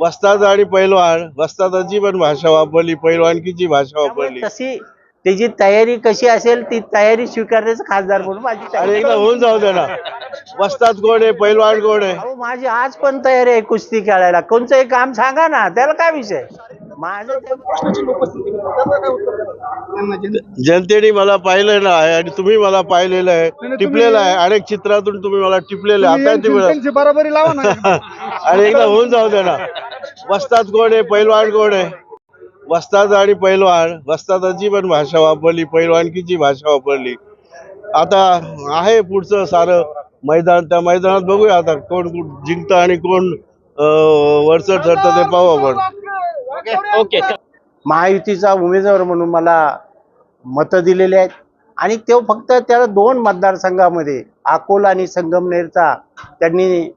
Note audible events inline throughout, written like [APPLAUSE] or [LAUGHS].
वस्ताद आणि पैलवान वस्तादाची पण भाषा वापरली पैलवानकीची भाषा वापरली. तशी त्याची तयारी कशी असेल ती तयारी स्वीकारण्याचं खासदार म्हणून माझी एकदा होऊन जाऊ दे ना. वस्ताद कोण आहे पैलवान कोण आहे? अहो माझी आज पण तयारी आहे कुस्ती खेळायला. कोणचंही काम सांगा ना त्याला काय विषय? माझं ते- जनतेने मला पाहिलं ना आहे आणि तुम्ही मला पाहिलेलं आहे टिपलेलं आहे. अनेक चित्रातून तुम्ही मला टिपलेलं आहे. आता ते बरोबरी लावा ना. [LAUGHS] आणि एकदा होऊन जाऊ दे ना. वस्ताद कोण आहे पैलवान कोण आहे. वस्ताद आणि पैलवान वस्तादाची पण भाषा वापरली पैलवानकीची भाषा वापरली. आता आहे पुढचं सारं मैदान त्या मैदानात बघूया आता कोण कोण जिंकतं आणि कोण अं, वरचढ ठरतं ते पाहू आपण. ओके महायुतीचा उमेदवार म्हणून मला मतं दिलेली आहेत. आणि तो फक्त त्याला दोन मतदारसंघामध्ये अकोला आणि संगमनेरचा त्यांनी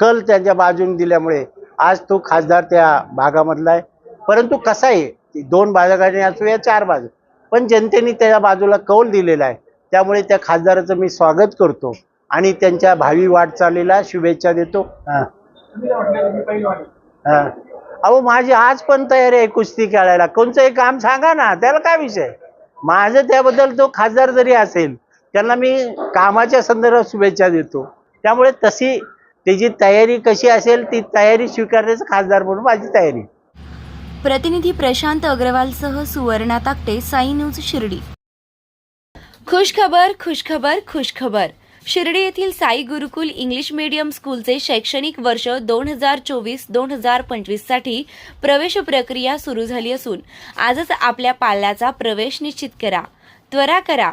कल त्यांच्या बाजूने दिल्यामुळे आज तो खासदार त्या भागामधला आहे. परंतु कसा आहे? दोन भागाने असू या चार बाजू. पण जनतेने त्या बाजूला कौल दिलेला आहे. त्यामुळे त्या खासदाराचं मी स्वागत करतो आणि त्यांच्या भावी वाटचालीला शुभेच्छा देतो. अहो माझी आज पण तयारी आहे कुस्ती खेळायला. कोणचंही काम सांगा ना त्याला काय विषय? माझं त्याबद्दल तो खासदार जरी असेल त्यांना मी कामाच्या संदर्भात शुभेच्छा देतो. त्यामुळे तशी त्याची तयारी कशी असेल ती तयारी स्वीकारण्याचं खासदार म्हणून माझी तयारी. प्रतिनिधी प्रशांत अग्रवालसह सुवर्णा ताकटे साई न्यूज शिर्डी. खुशखबर खुशखबर खुशखबर. शिर्डी येथील साई गुरुकुल इंग्लिश मीडियम स्कूलचे शैक्षणिक वर्ष दोन हजार चोवीस दोन हजार पंचवीससाठी प्रवेश प्रक्रिया सुरू झाली असून आजच आपल्या पाल्याचा प्रवेश निश्चित करा. त्वरा करा.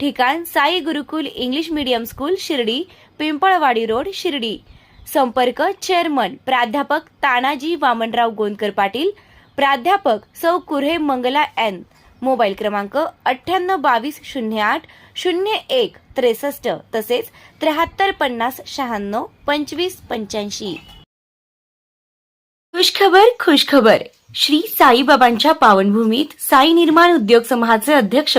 ठिकाण Sai Gurukul English medium school Shirdi Pimpalwadi road Shirdi. संपर्क चेअरमन प्राध्यापक तानाजी वामनराव गोंदकर पाटील प्राध्यापक सौ कुर्हे मंगला एन. मोबाईल क्रमांक अठ्ठ्याण्णव बावीस शून्य आठ शून्य एक त्रेसष्ट तसेच त्र्याहत्तर पन्नास शहाण्णव पंचवीस पंच्याऐंशी. खुशखबर खुशखबर. श्री साईबाबांच्या पावनभूमीत साई निर्माण उद्योग समूहाचे अध्यक्ष